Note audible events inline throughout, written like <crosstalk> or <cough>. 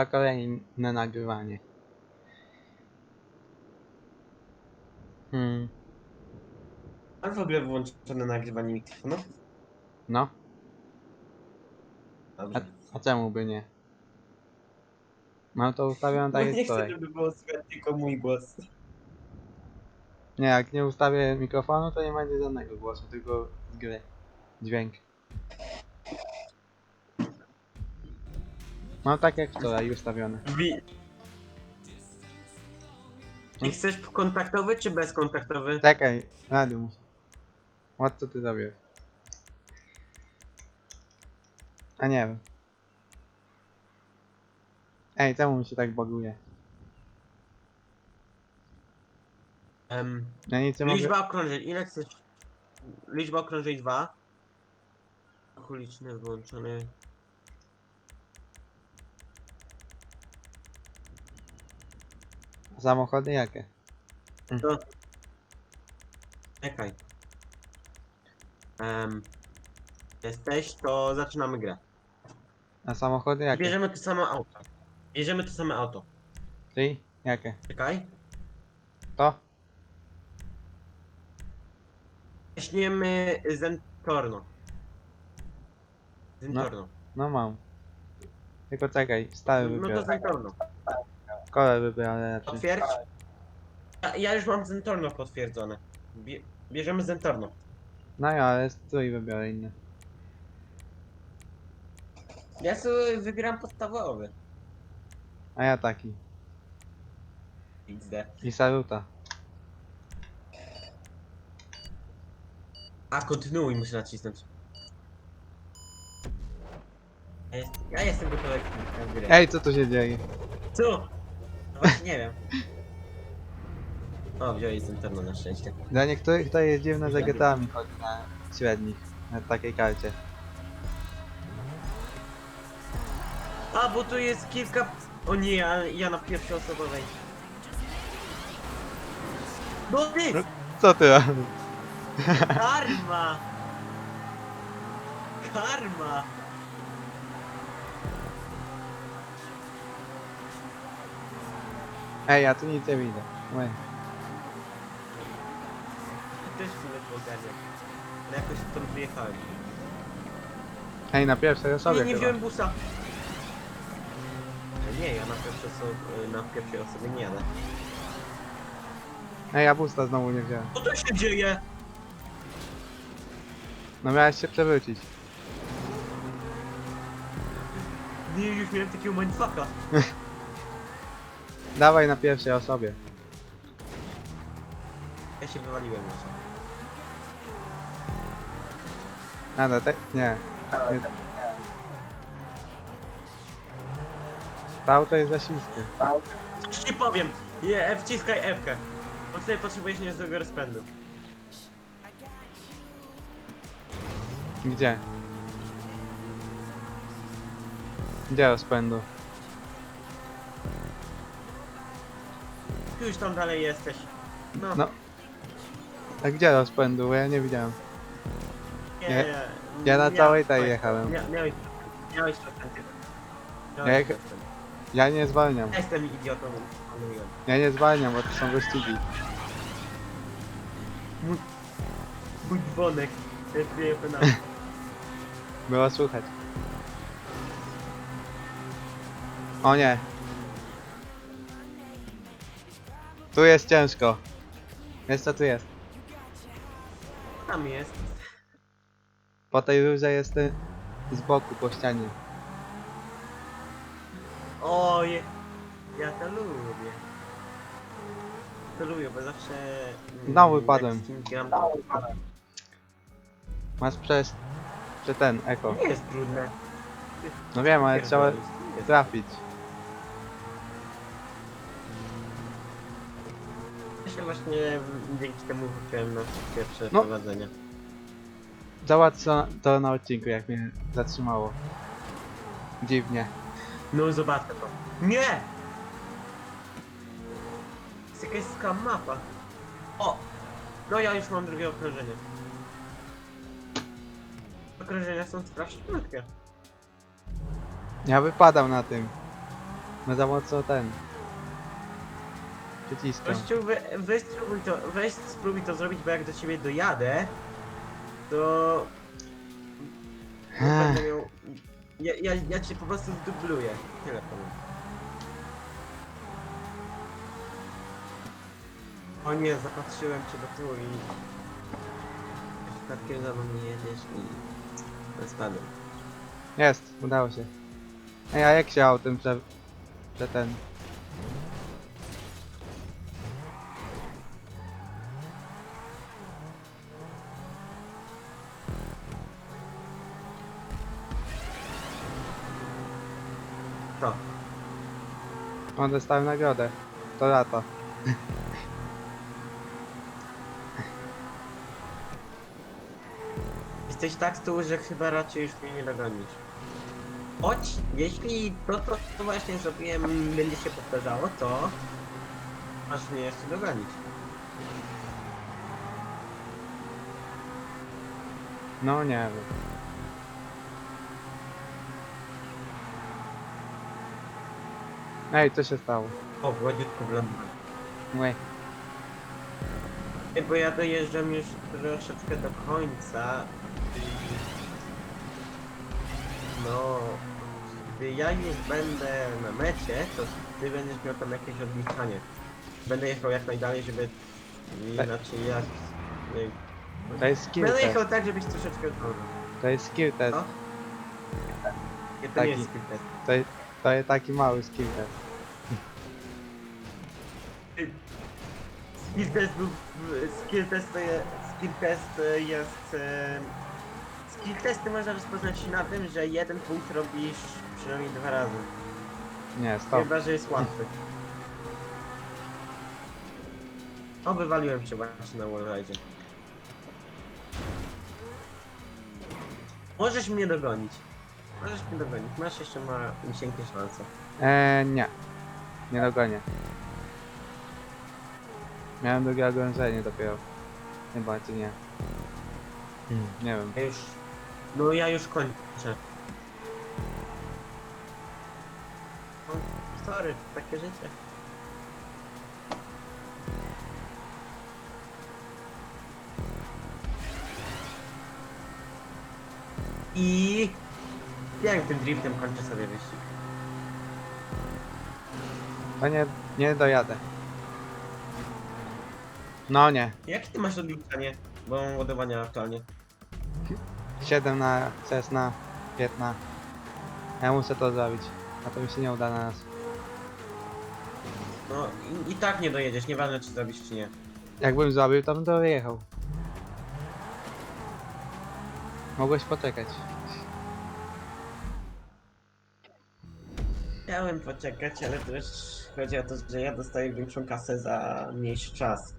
To kolejne nagrywanie. Hmm, Masz w ogóle wyłączone nagrywanie mikrofonu? no. A, Dobrze. a czemu by nie? Mam to ustawione Bo tak nie jak chcę, wczoraj. żeby było słychać tylko mój głos. Nie, jak nie ustawię mikrofonu, to nie będzie żadnego głosu, tylko z gry. Dźwięk. Mam tak jak wczoraj ustawione. Wi... I chcesz kontaktowy czy bezkontaktowy? Czekaj, radium. What co ty zrobiłeś? A nie wiem. Ej, czemu mi się tak baguje? Um, Ja nic nie mogę... liczba okrążeń, ile chcesz? Liczba okrążeń 2. Okuliczny wyłączony. Samochody jakie? Czekaj. Um, jesteś, to zaczynamy grę. A samochody jakie? Bierzemy to samo auto. Bierzemy to samo auto. Czyli? Jakie? Czekaj. To? Weźmiemy Zentorno. Zentorno. No mam. Tylko czekaj, stary No, no to wybiorę. Zentorno. Wybiorę lepszy. Potwierdź. Ja, ja już mam Zentorno potwierdzone. Bie, bierzemy Zentorno. No ja, ale strój wybiorę inny. Ja sobie wybieram podstawowy. A ja taki. XD. I saluta. A kontynuuj muszę nacisnąć. Ja, jest, ja jestem gotowy na grę. Ej, co tu się dzieje? Co? No właśnie nie wiem. O, wziąłeś Zentorno na szczęście. Dla niektórych to jest dziwne, że GTA mi chodzi na średnich. Na takiej karcie. A, bo tu jest kilka... O nie, ja, ja na pierwszoosobowej. No ty! Co ty robisz? Karma! Karma! Ej, ja tu nic nie widzę. Oj. Też w sumie to ogarniam. Ale jakoś tam wyjechałem. Ej, na pierwszej osobie Nie, nie chyba. wziąłem busa. Nie, ja na pierwszej osobie, na pierwszej osobie nie jadę. Ej, ja busta znowu nie wziąłem. Co tu się dzieje? No miałeś się przewrócić. Nie, już miałem takiego mindfucka. <laughs> Dawaj na pierwszej osobie. Ja się wywaliłem już. A, no te... Nie. nie. To auto jest za śliskie. Ci powiem! Nie, wciskaj F-kę. Bo tutaj potrzebujesz niezłego rozpędu. Gdzie? Gdzie rozpędu? Już tam dalej jesteś. No, No. A gdzie rozpędu? Bo ja nie widziałem. nie, nie. nie. Ja na Mia- całej tej miałeś- jechałem. Mia, miałeś, miałeś rozpęd. Ja Ja nie zwalniam. Ja jestem idiotą. Ja nie zwalniam, bo to są wyścigi. Mój, mój dzwonek. Testuje penal. <laughs> Było słychać. O nie. Tu jest ciężko. Co tu jest? Tam jest. Po tej rurze jest y, z boku, po ścianie. Oj, ja to lubię. To lubię, bo zawsze... mm, Znowu jak padłem. z kimś gram, Masz przez... Czy ten, eko. Nie jest trudne. No wiem, ale trzeba nie jest. trafić. Się właśnie dzięki temu wróciłem na pierwsze No. prowadzenie. Co to na odcinku, jak mnie zatrzymało. Dziwnie. No zobaczę to. Nie! Jest jakaś skam mapa. O! No ja już mam drugie okrążenie. Okrążenia są strasznie krótkie. Ja wypadam na tym. No za mocno ten. Przyciskam. Gościu, we, weź spróbuj to, weź spróbuj to zrobić, bo jak do ciebie dojadę, to... Będę miał... Ja, ja, ja cię po prostu zdubluję. Tyle powiem. O nie, zapatrzyłem cię do tyłu i... Przypadkiem za mną nie jedziesz i... Spadłem. Jest, udało się. Ej, a jak się autem prze... prze ten... On dostał nagrodę. To lata. Jesteś tak tyłu, że chyba raczej już mnie nie dogonisz. Choć, jeśli to, co właśnie zrobiłem, będzie się powtarzało, to masz mnie jeszcze dogonić. No nie wiem. Ej, co się stało? O, gładziutko wlądowałem. Łe. Ej, Bo ja dojeżdżam już troszeczkę do końca. i- No, gdy ja już będę na mecie, to ty będziesz miał tam jakieś odliczanie. Będę jechał jak najdalej, żeby inaczej jak... To jest skill Będę test. jechał tak, żebyś troszeczkę zdążył. To jest skill test. No. Nie, to Taki. nie jest skill test. To, jest- to jest taki mały skill test. Skill test był... Skill test to jest... Skill test e, jest... e, Skill testy można rozpoznać na tym, że jeden punkt robisz przynajmniej dwa razy. Nie, stop. Chyba, że jest łatwy. O, wywaliłem cię właśnie na wallride'zie. Możesz mnie dogonić. Możesz mnie dogonić. Masz jeszcze maleńkie szanse. Eee, nie. Nie dogonię. Miałem drugie okrążenie dopiero. Chyba, czy nie. Nie wiem. Ja już... No ja już kończę. No, sorry, takie życie. I... Jak tym driftem kończę sobie wyścig. To nie, nie dojadę. No nie. Jakie ty masz odliczanie? Bo mam ładowania aktualnie. 7 na Cessna, 15. Ja muszę to zrobić. A to mi się nie uda na nas. No i, i tak nie dojedziesz, nieważne czy zrobisz czy nie. Jakbym zrobił, to bym dojechał. Mogłeś poczekać. Chciałem poczekać, ale też chodzi o to, że ja dostaję większą kasę za mniejszy czas.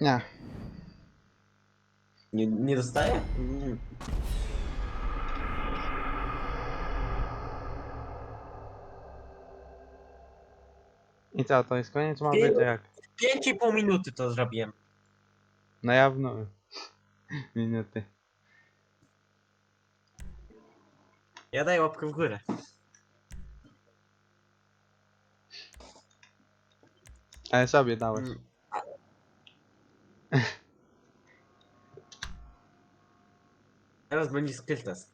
Nie. Nie, nie dostaję? Mm. I co, to jest koniec? Ma być jak? 5,5 minuty to zrobiłem. No ja w no. <laughs> Minuty. Ja daję łapkę w górę. Ale sobie dałeś. Mm. <laughs> Teraz będzie skill test.